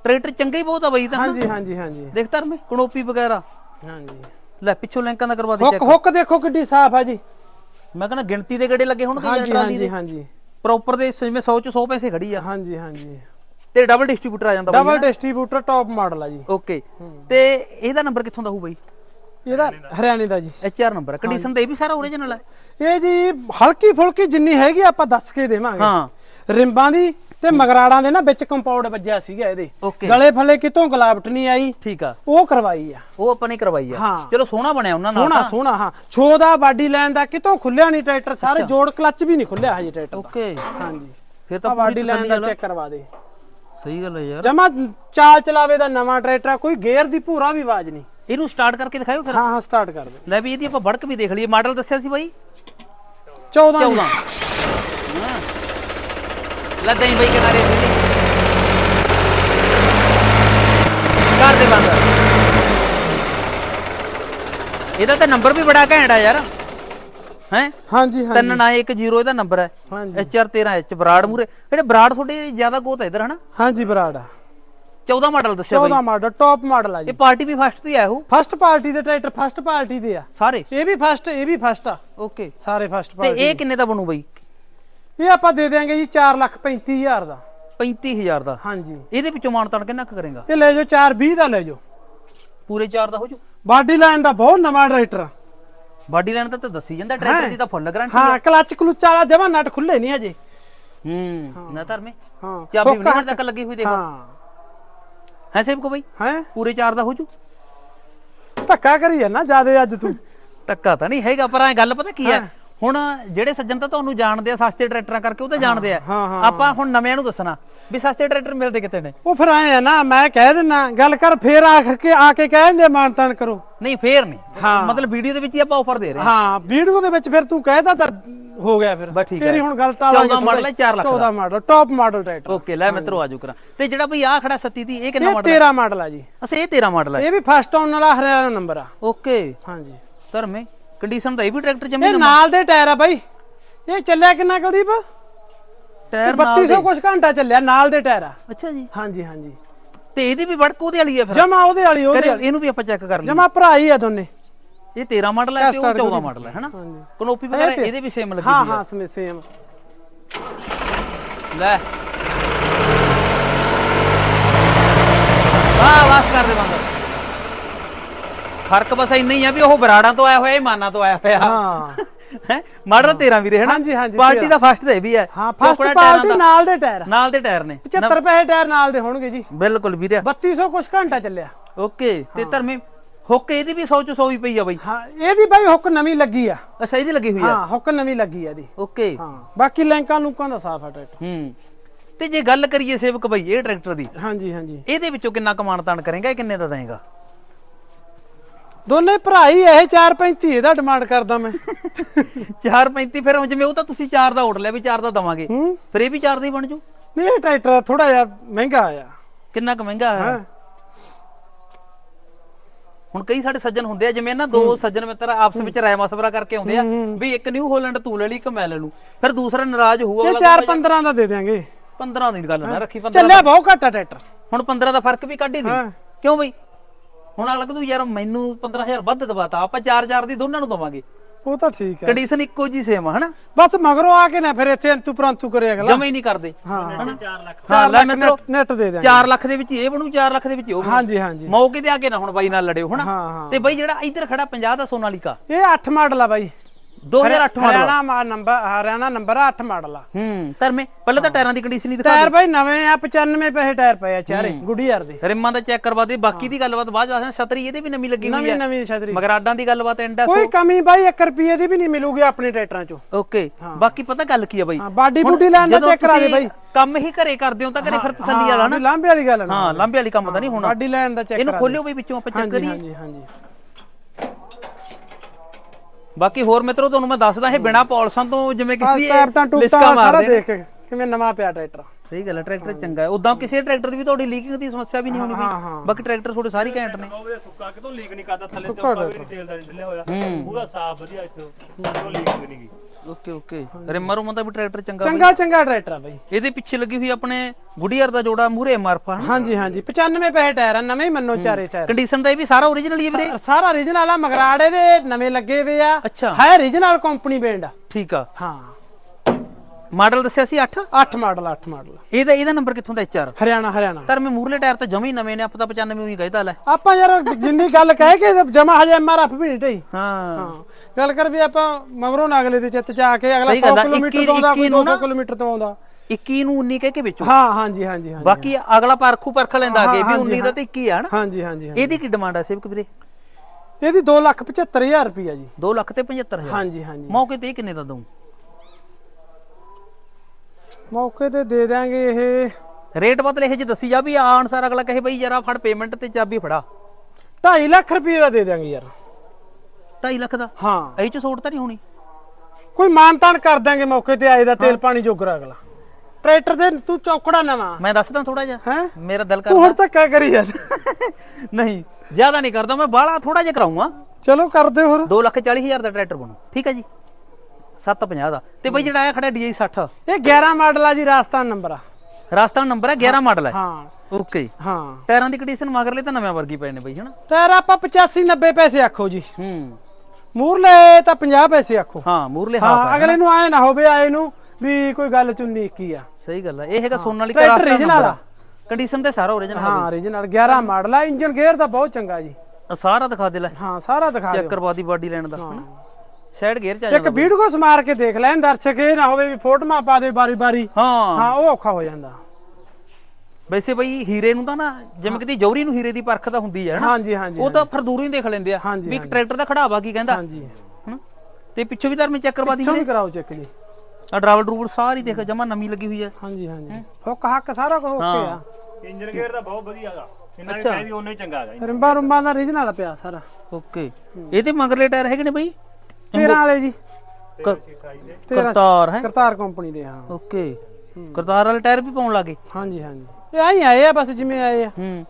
ਟਰੈਕਟਰ ਚੰਗਾ ਹੀ ਬਹੁਤ ਆ ਬਈ ਤਾਂ? ਹਾਂਜੀ ਹਾਂਜੀ ਹਾਂਜੀ। ਦੇਖ ਧਰਮੇ ਕਣੋਪੀ ਵਗੈਰਾ। ਹਾਂਜੀ। ਲੈ ਪਿੱਛੋਂ ਲਿੰਕਾਂ ਦਾ ਕਰਵਾ ਦੇ ਹੁੱਕ ਚੈੱਕ। ਹੁੱਕ ਦੇਖੋ ਕਿੱਡੀ ਸਾਫ਼ ਆ ਜੀ। ਮੈਂ ਕਹਿੰਦਾ ਗਿਣਤੀ ਦੇ ਗੇੜੇ ਲੱਗੇ ਹੋਣਗੇ ਯਾਰ ਹਾਂਜੀ ਟਰਾਲੀ ਹਾਂਜੀ ਦੇ। ਹਾਂਜੀ। ਪ੍ਰੋਪਰ ਦੇ ਜਿਵੇਂ 100 ਚ 100 ਪੈਸੇ ਖੜੀ ਆ। ਹਾਂਜੀ ਹਾਂਜੀ। ਤੇ ਡਬਲ ਡਿਸਟ੍ਰੀਬਿਊਟਰ ਆ ਜਾਂਦਾ ਬਾਈ ਡਬਲ ਡਿਸਟ੍ਰੀਬਿਊਟਰ ਟਾਪ ਮਾਡਲ ਆ ਜੀ। ਓਕੇ ਤੇ ਇਹਦਾ ਨੰਬਰ ਕਿੱਥੋਂ ਦਾ ਹੋਊ ਬਾਈ? ਇਹਦਾ ਹਰਿਆਣੇ ਦਾ ਜੀ। HR ਨੰਬਰ ਕੰਡੀਸ਼ਨ ਦਾ ਇਹ ਵੀ ਸਾਰਾ ਓਰੀਜਨਲ ਹੈ ਇਹ ਜੀ ਹਲਕੀ ਫੁਲਕੀ ਜਿੰਨੀ ਹੈਗੀ ਆਪਾਂ ਦੱਸ ਕੇ ਦੇਵਾਂਗੇ। ਹਾਂ। ਰਿੰਬਾਂ ਦੀ ਤੇ ਮਗਰਾੜਾਂ ਦੇ ਨਾ ਵਿੱਚ ਕੰਪਾਊਂਡ ਵੱਜਿਆ ਸੀਗਾ ਇਹਦੇ। ਗਲੇ ਫਲੇ ਕਿਤੋਂ ਗਲਾਵਟ ਨਹੀਂ ਆਈ। ਠੀਕ ਆ। ਉਹ ਕਰਵਾਈ ਆ। ਉਹ ਆਪਾਂ ਨੇ ਕਰਵਾਈ ਆ। ਹਾਂ। ਚਲੋ ਸੋਹਣਾ ਬਣਿਆ ਉਹਨਾਂ ਨਾਲ ਸੋਹਣਾ ਸੋਹਣਾ ਹਾਂ। ਛੋ ਦਾ ਬਾਡੀ ਲਾਈਨ ਦਾ ਕਿਤੋਂ ਖੁੱਲਿਆ ਨਹੀਂ ਟਰੈਕਟਰ ਸਾਰੇ ਜੋੜ ਕਲੱਚ ਵੀ ਨਹੀਂ ਖੁੱਲਿਆ ਹਜੇ ਟਰੈਕਟਰ ਦਾ। ਓਕੇ ਹਾਂਜੀ। ਫਿਰ ਤਾਂ ਬਾਡੀ ਲਾਈਨ ਦਾ ਚੈੱਕ ਕਰਵਾ ਦੇ। ਸਹੀ ਗੱਲ ਹੈ ਯਾਰ। ਜਮਾ ਚਾਲ ਚਲਾਵੇ ਦਾ ਨਵਾਂ ਟਰੈਕਟਰ ਆ, ਕੋਈ ਗੇਅਰ ਦੀ ਭੂਰਾ ਵੀ ਆਵਾਜ਼ ਨਹੀਂ। ਇਹਨੂੰ ਸਟਾਰਟ ਕਰਕੇ ਫਿਰ। ਹਾਂ ਹਾਂ ਸਟਾਰਟ ਕਰ ਦੇ। ਲੈ ਵੀ ਇਹਦੀ ਆਪਾਂ ਵੜਕ ਵੀ ਦੇਖ ਲਈਏ। ਮਾਡਲ ਦੱਸਿਆ ਸੀ ਬਾਈ? 14 14 ਹਾਂ ਲੈ ਦਈ ਬਾਈ ਕਿਨਾਰੇ ਸੀ ਕਰ ਦੇ ਬੰਦ। ਇਹਦਾ ਤਾਂ ਨੰਬਰ ਵੀ ਬੜਾ ਘੈਂਟ ਆ ਯਾਰ। ਹੈ? ਹਾਂਜੀ ਹਾਂਜੀ। 3910 ਇਹਦਾ ਨੰਬਰ ਹੈ ਹਾਂਜੀ। HR13H ਬਰਾੜ ਮੂਰੇ ਜਿਹੜੇ ਬਰਾੜ ਤੁਹਾਡੇ ਜ਼ਿਆਦਾ ਗੋਤ ਹੈ ਇਧਰ ਹਨਾ? ਹਾਂਜੀ ਬਰਾੜ 14 ਮਾਡਲ ਦੱਸਿਆ ਬਾਈ। 14 ਮਾਡਲ ਟੌਪ ਮਾਡਲ ਆ ਜੀ। ਇਹ ਪਾਰਟੀ ਵੀ ਫਸਟ ਤੇ ਆਇਆ ਉਹ? ਫਸਟ ਪਾਰਟੀ ਦੇ ਟਰੈਕਟਰ ਫਸਟ ਪਾਰਟੀ ਦੇ ਆ। ਸਾਰੇ? ਇਹ ਵੀ ਫਸਟ ਇਹ ਵੀ ਫਸਟ ਆ। ਓਕੇ ਸਾਰੇ ਫਸਟ ਤੇ ਪਾਰਟੀ ਇਹ ਕਿੰਨੇ ਦਾ ਬਣੂ ਬਾਈ? ਇਹ ਆਪਾਂ ਦੇ ਦਿਆਂਗੇ ਜੀ 4 ਲੱਖ 35000 ਦਾ। 35000 ਦਾ? ਹਾਂਜੀ। ਇਹਦੇ ਵਿੱਚੋਂ ਮਾਨਤਾਨ ਕਿੰਨਾ ਕੁ ਕਰੇਗਾ? ਇਹ ਲੈ ਜਾਓ 420 ਦਾ ਲੈ ਜਾਓ। ਪੂਰੇ 4 ਦਾ ਹੋ ਜੂ ਬਾਡੀ ਲਾਈਨ ਦਾ ਬਹੁਤ ਨਵਾਂ ਟਰੈਕਟਰ ਆ। ਬਾਡੀ ਲਾਈਨ ਤਾਂ ਤਾਂ ਦੱਸੀ ਜਾਂਦਾ ਟਰੈਕਟਰ ਦੀ ਤਾਂ ਫੁੱਲ ਗਾਰੰਟੀ ਹਾਂ ਕਲੱਚ ਕਲੁੱਚ ਵਾਲਾ ਜਮਾ ਨਟ ਖੁੱਲੇ ਨਹੀਂ ਹਜੇ ਹੂੰ ਨਾ ਧਰਮੇ? ਹਾਂ। ਚਾਬੀ ਵੀ ਤੱਕ ਲੱਗੀ ਹੋਈ ਦੇਖ। ਹਾਂ। ਹੈ ਸੇਵ ਕੋ ਬਈ? ਹੈ? ਪੂਰੇ 4 ਦਾ ਹੋ ਜੂ ਧੱਕਾ ਕਰੀ ਜਾਂਦਾ ਜਿਆਦੇ ਅੱਜ ਤੂੰ। ਧੱਕਾ ਤਾਂ ਨਹੀਂ ਹੈਗਾ ਪਰ ਐ ਗੱਲ ਪਤਾ ਕੀ ਹੈ। ਹੁਣ ਜਿਹੜੇ ਸੱਜਣ ਤਾਂ ਤੁਹਾਨੂੰ ਜਾਣਦੇ ਆ ਸਸਤੇ ਟਰੈਕਟਰਾਂ ਕਰਕੇ ਉਹ ਤਾਂ ਜਾਣਦੇ ਆ। ਆਪਾਂ ਹੁਣ ਨਵਿਆਂ ਨੂੰ ਦੱਸਣਾ ਵੀ ਸਸਤੇ ਟਰੈਕਟਰ ਮਿਲਦੇ ਕਿਤੇ ਨੇ? ਉਹ ਫਿਰ ਆਏ ਆ ਨਾ ਮੈਂ ਕਹਿ ਦਿੰਨਾ ਗੱਲ ਕਰ ਫੇਰ ਆ ਕੇ ਆ ਕੇ ਕਹਿ ਦਿੰਦੇ ਮਾਨਤਾਨ ਕਰੋ। ਨਹੀਂ ਫੇਰ ਨਹੀਂ। ਮਤਲਬ ਵੀਡੀਓ ਦੇ ਵਿੱਚ ਹੀ ਆਪਾਂ ਆਫਰ ਦੇ ਰਹੇ ਹਾਂ। ਵੀਡੀਓ ਦੇ ਵਿੱਚ ਫਿਰ ਤੂੰ ਕਹਿਦਾ ਤਾਂ ਹੋ ਗਿਆ ਫਿਰ। ਤੇਰੀ। ਹੁਣ ਗੱਲ ਟਾਲਾਂਗੇ 14 ਮਾਡਲ ਹੈ, ਚਾਰ ਲੱਖ ਦਾ। 14 model top model tractor. Okay ਲੈ ਮਿੱਤਰੋ ਆਜੋ ਕਰਾਂ। ਤੇ ਜਿਹੜਾ ਬਈ ਆ ਖੜਾ ਸੱਤੀ ਦੀ ਇਹ ਕਿੰਨਾ ਇਹ ਮਾਡਲ ਹੈ 13 ਮਾਡਲ ਆ ਜੀ। ਅਸੇ ਇਹ 13 ਮਾਡਲ ਹੈ ਇਹ ਵੀ ਫਸਟ ਆਨ ਵਾਲਾ ਹਰਿਆਣਾ ਨੰਬਰ ਆ। ਓਕੇ। ਹਾਂਜੀ। ਧਰਮੇ ਕੰਡੀਸ਼ਨ ਤਾਂ ਇਹ ਵੀ ਟਰੈਕਟਰ ਜਮੀ ਇਹ ਨਾਲ ਦੇ ਟਾਇਰ ਆ ਬਾਈ। ਇਹ ਚੱਲਿਆ ਕਿੰਨਾ ਕੁਲਦੀਪ ਟਾਇਰ ਨਾਲ 3200 ਕੁਛ ਘੰਟਾ ਚੱਲਿਆ ਨਾਲ ਦੇ ਟਾਇਰ ਆ। ਅੱਛਾ ਜੀ। ਹਾਂਜੀ ਹਾਂਜੀ। ਤੇ ਇਹਦੀ ਵੀ ਵੜਕ ਉਹਦੇ ਵਾਲੀ ਹੈ ਫਿਰ। ਜਮਾ ਉਹਦੇ ਵਾਲੀ ਉਹਦੇ ਫਿਰ ਇਹਨੂੰ ਵੀ ਆਪਾਂ ਚੈੱਕ ਕਰ ਲਈਏ। ਜਮਾ ਭਰਾ ਹੀ ਆ ਦੋਨੇ। ਇਹ 13 ਮਾਡਲ ਹੈ ਤੇ ਉਹ start 14 ਕਰੀ। ਮਾਡਲ ਹੈ ਹਨਾ। ਕਨੋਪੀ ਵਗੈਰਾ ਇਹਦੇ ਵੀ ਸੇਮ ਲੱਗੀ ਹੈ ਹਾਂ ਸਮੇਂ ਸੇਮ ਲੈ। ਵਾਹ ਵਾਹ ਕਰ ਦੇ ਬੰਦਾ। ਫ਼ਰਕ ਬਸ ਇੰਨਾ ਹੀ ਆ ਵੀ ਉਹ ਬਰਾੜਾਂ ਤੋਂ ਆਇਆ ਹੋਇਆ ਇਹ ਮਾਨਾ ਤੋਂ ਆਇਆ ਹੋਇਆ। ਹਾਂ। ਹੈ? ਮਾਡਲ 13 ਵੀਰੇ ਹੈ ਨਾ ਹਾਂਜੀ, ਹਾਂਜੀ, ਪਾਰਟੀ 13 ਦਾ ਫਸਟ ਤੇ ਵੀ ਹੈ। ਹਾਂ ਫਸਟ ਪਾਰਟੀ। ਨਾਲ ਦੇ ਟਾਇਰ। ਨਾਲ ਦੇ ਟਾਇਰ ਨੇ। 75 ਪੈਸੇ ਟਾਇਰ ਨਾਲ ਦੇ ਹੋਣਗੇ ਜੀ। ਬਿਲਕੁਲ ਵੀਰੇ। 3200 ਕੁਛ ਘੰਟਾ ਚੱਲਿਆ। ਓਕੇ ਤੇ ਧਰਮੇ ਹੁੱਕ ਇਹਦੀ ਵੀ 100 ਚ 100 ਹੀ ਪਈ ਆ ਬਈ। ਹਾਂ ਇਹਦੀ ਬਾਈ ਹੁੱਕ ਨਵੀਂ ਲੱਗੀ ਆ। ਅੱਛਾ ਇਹਦੀ ਲੱਗੀ ਹੋਈ ਆ? ਹਾਂ ਹੁੱਕ ਨਵੀਂ ਲੱਗੀ ਆ ਇਹਦੀ। ਓਕੇ। ਹਾਂ ਬਾਕੀ ਲੈਂਕਾਂ ਲੂਕਾਂ ਦਾ ਸਾਫ਼ ਆ ਟਰੈਕਟਰ। ਹੂੰ। ਤੇ ਜੇ ਗੱਲ ਕਰੀਏ ਸੇਵਕ ਬਈ ਇਹ ਟਰੈਕਟਰ ਦੀ। ਹਾਂਜੀ ਹਾਂਜੀ। ਇਹਦੇ ਵਿੱਚੋਂ ਕਿੰਨਾ ਕਮਾਣ ਤਾਣ ਕਰੇਗਾ ਕਿੰਨੇ ਦਾ ਦੇਗਾ ਦੋਨੇ ਭਰਾ ਹੀ ਇਹ 435 ਇਹਦਾ ਡਿਮਾਂਡ ਕਰਦਾ ਮੈਂ। 435 ਫਿਰ ਹੁਣ ਜਿਵੇਂ ਉਹ ਤਾਂ ਤੁਸੀਂ 4 ਦਾ ਓਟ ਲਿਆ ਵੀ 4 ਦਾ ਦਵਾਂਗੇ। ਫਿਰ ਇਹ ਵੀ 4 ਦਾ ਹੀ ਬਣ ਜੂ। ਨਹੀਂ ਇਹ ਟਰੈਕਟਰ ਥੋੜਾ ਜਿਹਾ ਮਹਿੰਗਾ ਆਇਆ। ਕਿੰਨਾ ਕੁ ਮਹਿੰਗਾ ਹੈ। ਹੁਣ ਕਈ ਸਾਡੇ ਸੱਜਣ ਹੁੰਦੇ ਆ ਜਿਵੇਂ ਨਾ ਦੋ ਸੱਜਣ ਮਿੱਤਰ ਆਪਸ ਵਿੱਚ ਰਾਏ ਮਸਵਰਾ ਕਰਕੇ ਆਉਂਦੇ ਆ ਵੀ ਇੱਕ ਨਿਊ ਹੋਲੈਂਡ ਤੂੰ ਲੈ ਲਈ ਇੱਕ ਮੈਂ ਲੈ ਲੂ ਫਿਰ ਦੂਸਰਾ ਨਾਰਾਜ਼ ਹੋਊਗਾ ਇਹ ਅਗਲਾ 4 15 ਦਾ ਦੇ ਦਿਆਂਗੇ। 15 ਦੀ ਗੱਲ ਨਾ ਰੱਖੀ 15 ਚੱਲਿਆ ਬਹੁਤ ਘੱਟ ਆ ਟਰੈਕਟਰ। ਹੁਣ 15 ਦਾ ਫ਼ਰਕ ਵੀ ਕੱਢ ਹੀ ਹਾਂ। ਦੇ ਕਿਉਂ ਬਈ? ਹੁਣ ਅਲੱਗ ਤੂੰ ਯਾਰ ਮੈਨੂੰ 15000 ਵੱਧ ਦਵਾਤਾ ਆਪਾਂ 4-4 ਦੀ ਦੋਨਾਂ ਨੂੰ ਦਵਾਂਗੇ। ਉਹ ਤਾਂ ਠੀਕ ਹੈ। ਕੰਡੀਸ਼ਨ ਇੱਕੋ ਜੀ ਸੇਮ ਹਨਾ? ਬਸ ਮਗਰੋਂ ਆ ਕੇ ਨਾ ਫਿਰ ਇੱਥੇ ਅੰਤੂ ਪ੍ਰੰਤੂ ਕਰੇ। ਅਗਲਾ ਜਮੇ ਹੀ ਨਹੀਂ ਕਰਦੇ ਹਾਂ। 4 ਲੱਖ। ਹਾਂ, ਲੈ ਲੱਖ ਮਿੱਤਰੋ ਨੈਟ- ਨੈਟ ਦੇ ਦਿਆਂਗੇ। 4 ਲੱਖ ਦੇ ਵਿੱਚ ਇਹ ਬਣੂ 4 ਲੱਖ ਦੇ ਵਿੱਚ ਉਹ ਬਣੂ। ਹਾਂਜੀ ਹਾਂਜੀ। ਮੌਕੇ ਤੇ ਆ ਕੇ ਨਾ ਹੁਣ ਬਾਈ ਨਾਲ ਲੜਿਓ ਹਨਾ? ਹਾਂ ਹਾਂ। ਤੇ ਬਾਈ ਜਿਹੜਾ ਇੱਧਰ ਖੜਾ 50 ਦਾ ਸੋਨਾਲੀਕਾ। ਇਹ 8 ਮਾਡਲ ਆ ਬਾਈ। 2008 ਮਾਡਲ ਹਰਿਆਣਾ ਮਾ ਨੰਬਰ ਹਰਿਆਣਾ ਨੰਬਰ 8 ਮਾਡਲ ਆ। ਹੂੰ ਧਰਮੇ ਪਹਿਲਾਂ ਤਾਂ ਟਾਇਰਾਂ ਦੀ ਕੰਡੀਸ਼ਨ ਹੀ ਦਿਖਾ ਟਾਇਰ ਬਾਈ ਨਵੇਂ ਆ 95 ਪੈਸੇ ਟਾਇਰ ਪਏ ਆ ਚਾਰੇ ਗੁੱਡੀ ਯਾਰ ਦੇ। ਰਿਮਾਂ ਦਾ ਚੈੱਕ ਕਰਵਾ ਦੇ ਬਾਕੀ ਦੀ ਗੱਲਬਾਤ ਬਾਅਦ ਚ ਦੱਸਣਾ ਛਤਰੀ ਇਹਦੇ ਵੀ ਨਵੀਂ ਲੱਗੀ ਹੋਈ ਨਵੀਂ ਹੈ ਨਵੀਂ ਛਤਰੀ। ਮਗਰਾਡਾਂ ਦੀ ਗੱਲਬਾਤ ਐਂਡਾ ਕੋਈ ਕਮੀ ਬਾਈ 1 ਰੁਪਏ ਦੀ ਵੀ ਨਹੀਂ ਮਿਲੂਗੀ ਆਪਣੇ ਟਰੈਕਟਰਾਂ ਚੋਂ। ਓਕੇ ਬਾਕੀ ਪਤਾ ਗੱਲ ਕੀ ਆ ਬਾਈ? ਹਾਂ ਬਾਡੀ ਹੁਣ ਬੂਡੀ ਲੈਣ ਦਾ ਜਦੋਂ ਚੈੱਕ ਕਰਾ ਦੇ ਤੁਸੀਂ ਬਾਈ। ਕੰਮ ਹੀ ਘਰੇ ਕਰਦੇ ਹੋ ਤਾਂ ਘਰੇ ਫਿਰ ਤਸੱਲੀ ਵਾਲਾ ਨਾ। ਲਾਂਬੇ ਵਾਲੀ ਗੱਲ ਨਾ। ਹਾਂ ਲਾਂਬੇ ਵਾਲੀ ਕੰਮ ਤਾਂ ਨਹੀਂ ਹੋਣਾ। ਬਾਡੀ ਲੈਣ ਦਾ ਚੈੱਕ ਇਹਨੂੰ ਖੋਲਿਓ ਬਈ ਵਿੱਚੋਂ ਆਪਾਂ ਚੈੱਕ ਹਾਂਜੀ ਕਰੀਏ। ਹਾਂਜੀ ਹਾਂਜੀ। ਬਾਕੀ ਹੋਰ ਮਿੱਤਰੋ ਤੁਹਾਨੂੰ ਮੈਂ ਦੱਸਦਾ ਇਹ ਬਿਨਾ ਪੌਲਸਾਂ ਤੋਂ ਜਿਵੇਂ ਕਿ ਟੈਪਟਾਂ ਟੂਟਾਂ ਲਿਸਕਾ ਸਾਰਾ। ਦੇਖ ਕੇ ਕਿਵੇਂ ਨਵਾਂ ਪਿਆ ਟਰੈਕਟਰ। ਸਹੀ ਗੱਲ ਹੈ ਟਰੈਕਟਰ ਚੰਗਾ ਹੈ। ਉਦਾਂ ਕਿਸੇ ਟਰੈਕਟਰ ਦੀ ਵੀ ਤੁਹਾਡੀ ਲੀਕਿੰਗ ਦੀ ਸਮੱਸਿਆ ਵੀ ਨਹੀਂ ਹੋਣੀ ਵੀ। ਬਾਕੀ ਟਰੈਕਟਰ ਤੁਹਾਡੇ ਸਾਰੇ ਘੈਂਟ ਨੇ। ਸੁੱਕਾ ਕਿਤੋਂ ਲੀਕ ਨਹੀਂ ਕਰਦਾ ਥੱਲੇ ਸੁੱਕਾ ਚੌਕਾ ਵੀ ਤੇਲ ਦਾ ਨਹੀਂ ਡਿੱਲਿਆ ਹੋਇਆ। ਪੂਰਾ ਸਾਫ਼ ਵਧੀਆ ਇੱਥੋਂ ਲੀਕ ਵੀ ਨਹੀਂ ਗਈ। ਓਕੇ ਓਕੇ ਰਿਮਰ ਉਮਰ ਦਾ ਵੀ ਟਰੈਕਟਰ ਚੰਗਾ ਚੰਗਾ ਚੰਗਾ ਟਰੈਕਟਰ ਆ ਬਾਈ। ਇਹਦੇ ਪਿੱਛੇ ਲੱਗੀ ਹੋਈ ਆਪਣੇ ਗੁਡੀਅਰ ਦਾ ਜੋੜਾ ਮੂਰੇ ਮਾਰਫਾ। ਹਾਂਜੀ ਹਾਂਜੀ। 95 ਪੈਸੇ ਟਾਇਰ ਆ ਨਵੇਂ ਹੀ। ਮੰਨੋ ਚਾਰੇ ਟਾਇਰ। ਕੰਡੀਸ਼ਨ ਦਾ ਇਹ ਵੀ ਸਾਰਾ ਓਰੀਜਨਲ ਹੀ ਹੈ ਵੀਰੇ। ਸਾਰਾ origignal ਆ ਮਗਰਾੜੇ ਦੇ ਨਵੇਂ ਲੱਗੇ ਹੋਏ ਆ। ਅੱਛਾ। ਹੈ origignal ਕੰਪਨੀ ਬੈਂਡ ਆ। ਠੀਕ ਆ। ਹਾਂ। ਮਾਡਲ ਦੱਸਿਆ ਸੀ 8 8 ਮਾਡਲ 8 ਮਾਡਲ ਇਹਦਾ ਇਹਦਾ ਨੰਬਰ ਕਿੱਥੋਂ ਦਾ HR? ਹਰਿਆਣਾ ਹਰਿਆਣਾ। ਪਰ ਮੈਂ ਮੂਰਲੇ ਟਾਇਰ ਤਾਂ ਜਮੇ ਹੀ ਨਵੇਂ ਨੇ ਆਪਾਂ ਤਾਂ 95 ਉਹੀ ਕਹਿਦਾ ਲੈ। ਆਪਾਂ ਯਾਰ ਜਿੰਨੀ ਗੱਲ ਕਹਿ ਕੇ ਜਮਾ ਹਜੇ ਐਮਆਰਐਫ ਵੀ ਨਹੀਂ ਢਈ। ਹਾਂ। ਹਾਂ। ਗੱਲ ਕਰ ਵੀ ਆਪਾਂ ਮਗਰੋਂ ਨਾ ਅਗਲੇ ਦੇ ਚਿੱਤ ਚ ਆ ਕੇ ਅਗਲਾ ਸਹੀ 100 ਗੱਲ ਆ, ਕਿਲੋਮੀਟਰ ਤੋਂ ਆਉਂਦਾ ਕੋਈ ਇੱਕੀ ਨੂੰ 200 ਨਾ- ਕਿਲੋਮੀਟਰ ਤੋਂ ਆਉਂਦਾ। 21 ਨੂੰ 19 ਕਹਿ ਕੇ ਵਿੱਚੋਂ। ਹਾਂ ਹਾਂਜੀ ਹਾਂਜੀ ਹਾਂਜੀ ਬਾਕੀ ਅਗਲਾ ਪਰਖੂ ਪਰਖ ਲੈਂਦਾ ਅੱਗੇ ਵੀ ਹਾਂਜੀ, 19 ਦਾ ਤੇ 21 ਆ ਨਾ। ਹਾਂਜੀ ਹਾਂਜੀ। ਇਹਦੀ ਕੀ ਡਿਮਾਂਡ ਹੈ ਸੇਵਕ ਵੀਰੇ? ਇਹਦੀ 275000 ਰੁਪਿਆ ਜੀ। 2 ਲੱਖ ਤੇ 75000 ਹਾਂਜੀ ਹਾਂਜੀ। ਮੌਕੇ ਤੇ ਕਿੰਨੇ ਦਾ ਦਊਂ? ਮੌਕੇ ਤੇ ਦੇ ਦਿਆਂਗੇ ਇਹ। ਰੇਟ ਬਦਲੇ ਇਹ ਜੇ ਦੱਸੀ ਜਾ ਵੀ ਆਣ ਸਾਰ ਅਗਲਾ ਕਹੇ ਬਈ ਯਾਰ ਆ ਫੜ ਪੇਮੈਂਟ ਤੇ ਚਾਬੀ ਫੜਾ। 2.5 ਲੱਖ ਰੁਪਏ ਦਾ ਦੇ ਦਿਆਂਗੇ ਯਾਰ। 2.5 ਲੱਖ ਦਾ? ਹਾਂ। ਇਹ ਚ ਸੋਟ ਤਾਂ ਨਹੀਂ ਹੋਣੀ? ਕੋਈ ਮਾਨਤਾਨ ਕਰ ਦਾਂਗੇ ਮੌਕੇ ਤੇ ਆਏ ਦਾ ਤੇਲ ਪਾਣੀ ਜੋਗਰਾ ਅਗਲਾ। ਟਰੈਕਟਰ ਦੇ ਤੂੰ ਚੌਕੜਾ ਨਵਾਂ। ਮੈਂ ਦੱਸਦਾ ਥੋੜਾ ਜਿਹਾ। ਹੈ? ਮੇਰਾ ਦਿਲ ਤੂੰ ਹੁਣ ਕਰਦਾ। ਧੱਕਾ ਕਰੀ ਯਾਰ ਨਹੀਂ ਜ਼ਿਆਦਾ ਨਹੀਂ ਕਰਦਾ ਮੈਂ ਬਾਹਲਾ ਥੋੜਾ ਜਿਹਾ ਕਰਾਉਂਗਾ ਚਲੋ ਕਰਦੇ ਹੋਰ। 2 ਲੱਖ 40 ਹਜ਼ਾਰ ਦਾ ਟਰੈਕਟਰ ਬਣੂ। ਠੀਕ ਹੈ ਜੀ? 750 ਦਾ। ਤੇ ਬਈ ਜਿਹੜਾ ਆਇਆ ਖੜਾ DI 60 ਇਹ 11 ਮਾਡਲ ਆ ਜੀ ਰਾਜਸਥਾਨ ਨੰਬਰ ਆ। ਰਾਜਸਥਾਨ ਨੰਬਰ ਹੈ 11 ਮਾਡਲ ਹੈ ਹਾਂ। ਓਕੇ ਹਾਂ। ਟਾਇਰਾਂ ਦੀ ਕੰਡੀਸ਼ਨ ਮਗਰਲੇ ਤਾਂ ਨਵੇਂ ਵਰਗੀ ਪਏ ਨੇ ਬਈ ਹਨਾ? ਟਾਇਰ ਆਪਾਂ 85 90 ਪੈਸੇ ਆਖੋ ਜੀ। ਹੂੰ। ਮੂਰਲੇ ਤਾਂ 50 ਪੈਸੇ ਆਖੋ। ਹਾਂ ਮੂਰਲੇ ਹਾਂ ਹੈ ਅਗਲੇ ਨੂੰ ਆਏ ਨਾ ਹੋਵੇ ਆਏ ਨੂੰ ਵੀ ਕੋਈ ਗੱਲ ਚੁੰਨੀ ਕੀ ਆ। ਸਹੀ ਗੱਲ ਹੈ ਇਹ ਹੈਗਾ ਸੋਨ ਵਾਲੀ ਟਰੈਕਟਰ original ਆ। ਕੰਡੀਸ਼ਨ ਤੇ ਸਾਰਾ ਓਰੀਜਨਲ ਹਾਂ origignal 11 ਮਾਡਲ ਆ ਇੰਜਨ ਗੇਅਰ ਤਾਂ ਬਹੁਤ ਚੰਗਾ ਜੀ। ਸਾਰਾ ਦਿਖਾ ਦੇ ਲੈ। ਹਾਂ ਸਾਰਾ ਦਿਖਾ ਦਿਓ। ਕਰਵਾ ਦੀ ਬਾਡੀ ਲੈਣ ਦਾ ਹਨਾ? ਸਾਈਡ ਗੇਅਰ ਚ ਆ ਇੱਕ ਜਾਂਦਾ ਵੀਡੀਓ ਸਮਾਰ ਕੇ ਦੇਖ ਲੈਣ ਦਰਸ਼ਕ ਇਹ ਨਾ ਹੋਵੇ ਵੀ ਫੋਟੋਆਂ ਪਾ ਦੇ ਬਾਰੀ ਬਾਰੀ ਹਾਂ। ਹਾਂ ਉਹ ਔਖਾ ਹੋ ਜਾਂਦਾ। ਵੈਸੇ ਬਈ ਹੀਰੇ ਨੂੰ ਤਾਂ ਨਾ ਜਿਵੇਂ ਕਿਤੇ ਜੌਹਰੀ ਨੂੰ ਹੀਰੇ ਦੀ ਪਰਖ ਤਾਂ ਹੁੰਦੀ ਹੈ ਨਾ ਹਾਂਜੀ ਹਾਂਜੀ ਉਹ ਤਾਂ ਫਿਰ ਦੂਰੋਂ ਹੀ ਦੇਖ ਲੈਂਦੇ ਆ ਵੀ ਇੱਕ ਟਰੈਕਟਰ ਦਾ ਖੜਾਵਾ ਕੀ ਕਹਿੰਦਾ? ਹਾਂਜੀ। ਹਨਾ? ਤੇ ਪਿੱਛੋਂ ਵੀ ਧਰਮੇ ਚੈੱਕ ਕਰਵਾ ਦੀ ਪਿੱਛੋਂ ਵੀ ਕਰਾਓ ਚੈੱਕ ਜੀ। ਆ ਡਰਾਵਲ ਡਰੂਵਲ ਸਾਰੀ ਦੇਖ ਜਮਾ ਨਵੀਂ ਲੱਗੀ ਹੋਈ ਹੈ। ਹਾਂਜੀ ਹਾਂਜੀ। ਹੁੱਕ ਹੱਕ ਸਾਰਾ ਕੁਝ ਓਕੇ ਆ। ਇੰਜਨ ਗੇਅਰ ਦਾ ਬਹੁਤ ਵਧੀਆ ਹੈਗਾ ਜਿੰਨਾ ਵੀ ਚਾਹੀਦੀ ਉਹਨਾਂ ਹੀ ਚੰਗਾ ਹੈਗਾ ਰਿੰਬਾ ਰੁੰਬਾ ਦਾ ਰੀਜਨਲ ਪਿਆ ਸਾਰਾ। ਓਕੇ। ਇਹ ਤੇ ਮਗਰਲੇ ਟਾਇਰ ਹੈਗੇ ਨੇ ਬਈ? 13 ਵਾਲੇ ਜੀ। ਕਰਤਾਰ ਹੈ? ਕਰਤਾਰ ਕੰਪਨੀ ਦੇ ਹਾਂ। ਓਕੇ। ਕਰਤਾਰ ਵਾਲੇ ਟਾਇਰ ਵੀ ਪਾਉਣ ਲੱਗੇ? ਹਾਂਜੀ ਹਾਂਜੀ। ਇਹ ਆਈ ਆਏ ਆ ਬਸ ਜਿਵੇਂ ਆਏ ਆ। ਹੂੰ।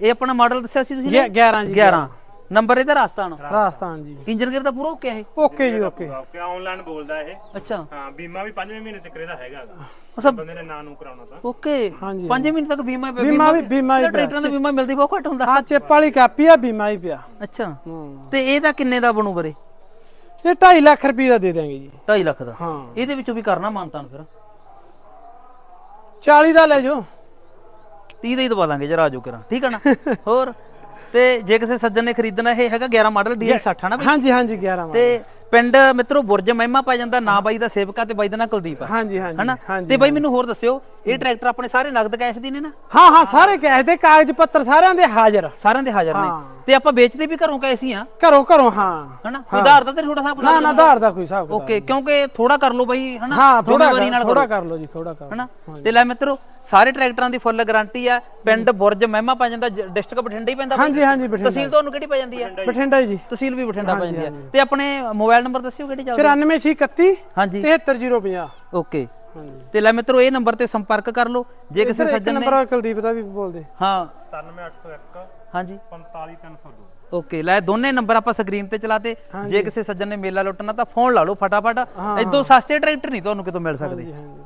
ਇਹ ਆਪਣਾ ਮਾਡਲ ਦੱਸਿਆ ਸੀ ਤੁਸੀਂ ਗਿ- 11 ਜੀ। 11 ਨੰਬਰ ਇਹਦਾ ਰਾਜਸਥਾਨ ਰਾਜਸਥਾਨ ਜੀ ਇੰਜਨ ਗੇਅਰ ਦਾ ਪੂਰਾ ਓਕੇ ਹੈ ਓਕੇ ਜੀ ਓਕੇ। ਕਿ ਆਨਲਾਈਨ ਬੋਲਦਾ ਇਹ। ਅੱਛਾ। ਹਾਂ ਬੀਮਾ ਵੀ 5ਵੇਂ ਮਹੀਨੇ ਤੱਕ ਇਹਦਾ ਹੈਗਾ ਗਾ। ਅੱਛਾ। ਬੰਦੇ ਨੇ ਨਾਂ ਨੂੰ ਕਰਾਉਣਾ ਤਾਂ। ਓਕੇ। ਹਾਂਜੀ, 5 ਮਹੀਨੇ ਤੱਕ ਬੀਮਾ ਪਿਆ ਬੀਮਾ ਵੀ ਬੀਮਾ ਵੀ ਪਿਆ। ਟਰੈਕਟਰਾਂ ਦਾ ਬੀਮਾ ਮਿਲਦੀ ਬਹੁਤ ਘੱਟ ਹੁੰਦਾ। ਹਾਂ ਚਿੱਪ ਵਾਲੀ ਕਾਪੀ ਆ ਬੀਮਾ ਹੀ ਪਿਆ। ਅੱਛਾ। ਹੂੰ। ਤੇ ਇਹਦਾ ਕਿੰਨੇ ਦਾ ਬਣੂ ਬਰੇ ਇਹ 2.5 ਲੱਖ ਰੁਪਏ ਦਾ ਦੇ ਦਾਂਗੇ ਜੀ। 2.5 ਲੱਖ ਦਾ। ਹਾਂ। ਇਹਦੇ ਵਿੱਚੋਂ ਵੀ ਕਰਨਾ ਮਾਨਤਾਨ ਫਿਰ? 40 ਦਾ ਲੈ ਜਾਓ। 30 ਦਾ ਹੀ ਦਵਾ ਦਾਂਗੇ ਜਰਾ ਆਜੋ ਕਰਾਂ। ਠੀਕ ਹੈ ਨਾ? ਹੋਰ? ਤੇ ਜੇ ਕਿਸੇ ਸੱਜਣ ਨੇ ਖਰੀਦਣਾ ਇਹ ਹੈਗਾ 11 ਮਾਡਲ ਡੀਐਲ 60 ਹੈ ਨਾ ਬਈ? ਹਾਂਜੀ ਹਾਂਜੀ 11 ਤੇ ਪਿੰਡ ਮਿੱਤਰੋ ਬੁਰਜ ਮਹਿਮਾ ਪੈ ਜਾਂਦਾ ਨਾ ਬਾਈ ਦਾ ਸੇਵਕਾ ਤੇ ਬਾਈ ਦਾ ਨਾਂ ਕੁਲਦੀਪ ਆ। ਹਾਂਜੀ ਹਾਂਜੀ ਹਨਾ? ਹਾਂਜੀ ਤੇ ਬਾਈ ਮੈਨੂੰ ਹੋਰ ਦੱਸਿਓ ਇਹ ਟਰੈਕਟਰ ਆਪਣੇ ਸਾਰੇ ਨਗਦ ਕੈਸ਼ ਦੀ ਨੇ ਨਾ? ਹਾਂ ਹਾਂ ਸਾਰੇ ਕੈਸ਼ ਦੇ ਕਾਗਜ਼ ਪੱਤਰ ਸਾਰਿਆਂ ਦੇ ਹਾਜ਼ਰ। ਸਾਰਿਆਂ ਦੇ ਹਾਜ਼ਰ ਨੇ। ਹਾਂ। ਤੇ ਆਪਾਂ ਵੇਚਦੇ ਵੀ ਘਰੋਂ ਕੈਸ਼ ਹੀ ਆ? ਘਰੋਂ ਘਰੋਂ ਹਾਂ। ਹਨਾ? ਕੋਈ ਆਧਾਰ ਦਾ ਤੇ ਛੋਟਾ ਸਾਹਿਬ ਨਾ ਨਾ ਆਧਾਰ ਦਾ ਕੋਈ ਹਿਸਾਬ ਕਿਤਾਬ ਓਕੇ ਕਿਉਂਕਿ ਥੋੜਾ ਕਰ ਲਓ ਬਾਈ ਹਨਾ? ਹਾਂ ਥੋੜਾ ਜ਼ਿੰਮੇਵਾਰੀ ਨਾਲ ਥੋੜਾ ਕਰੋ। ਕਰ ਲਓ ਜੀ ਥੋੜਾ ਕਰ ਹਨਾ? ਤੇ ਲੈ ਮਿੱਤਰੋ ਸਾਰੇ ਟਰੈਕਟਰਾਂ ਦੀ ਫੁੱਲ ਗਾਰੰਟੀ ਆ। ਪਿੰਡ ਬੁਰਜ ਮਹਿਮਾ ਪੈ ਜਾਂਦਾ ਡਿਸਟ੍ਰਿਕਟ ਬਠਿੰਡਾ ਹੀ ਪੈਂਦਾ ਬਾਈ? ਹਾਂਜੀ ਹਾਂਜੀ ਬਠਿੰਡਾ ਤਹਿਸੀਲ ਤੁਹਾਨੂੰ ਕਿਹੜੀ ਪੈ ਜਾਂਦੀ ਆ? ਬਠਿੰਡਾ ਜੀ। ਤਹਿਸੀਲ ਵੀ ਬਠਿੰਡਾ ਪੈ ਜਾਂਦੀ ਆ। ਤੇ ਆਪਣੇ ਮੋਬਾਈਲ ਨੰਬਰ ਦੱਸਿਓ ਕਿਹੜੀ ਚੱਲਦੀ 94631 ਹਾਂਜੀ। 73050 ਓਕੇ। ਹਾਂਜੀ। ਤੇ ਲੈ ਮਿੱਤਰੋ ਇਹ ਨੰਬਰ ਤੇ ਸੰਪਰਕ ਕਰ ਲਓ। ਜੇ ਕਿਸੇ ਸੱਜਣ ਨੇ ਨੰਬਰ ਕੁਲਦੀਪ ਦਾ ਵੀ ਬੋਲਦੇ। ਹਾਂ। 97801 ਹਾਂਜੀ। 45302 ਓਕੇ ਲੈ ਦੋਨੇ ਨੰਬਰ ਆਪਾਂ ਸਕਰੀਨ ਤੇ ਚਲਾਤੇ। ਜੇ ਕਿਸੇ ਸੱਜਣ ਨੇ ਮੇਲਾ ਲੁੱਟਣਾ ਤਾਂ ਫੋਨ ਲਾ ਲਓ ਫਟਾਫਟ। ਇਦੋਂ ਸਸਤੇ ਟਰੈਕਟਰ ਨਹੀਂ ਤੁਹਾਨੂੰ ਕਿਤੋਂ ਮਿਲ ਸਕਦੇ। ਹਾਂਜੀ ਹਾਂਜੀ।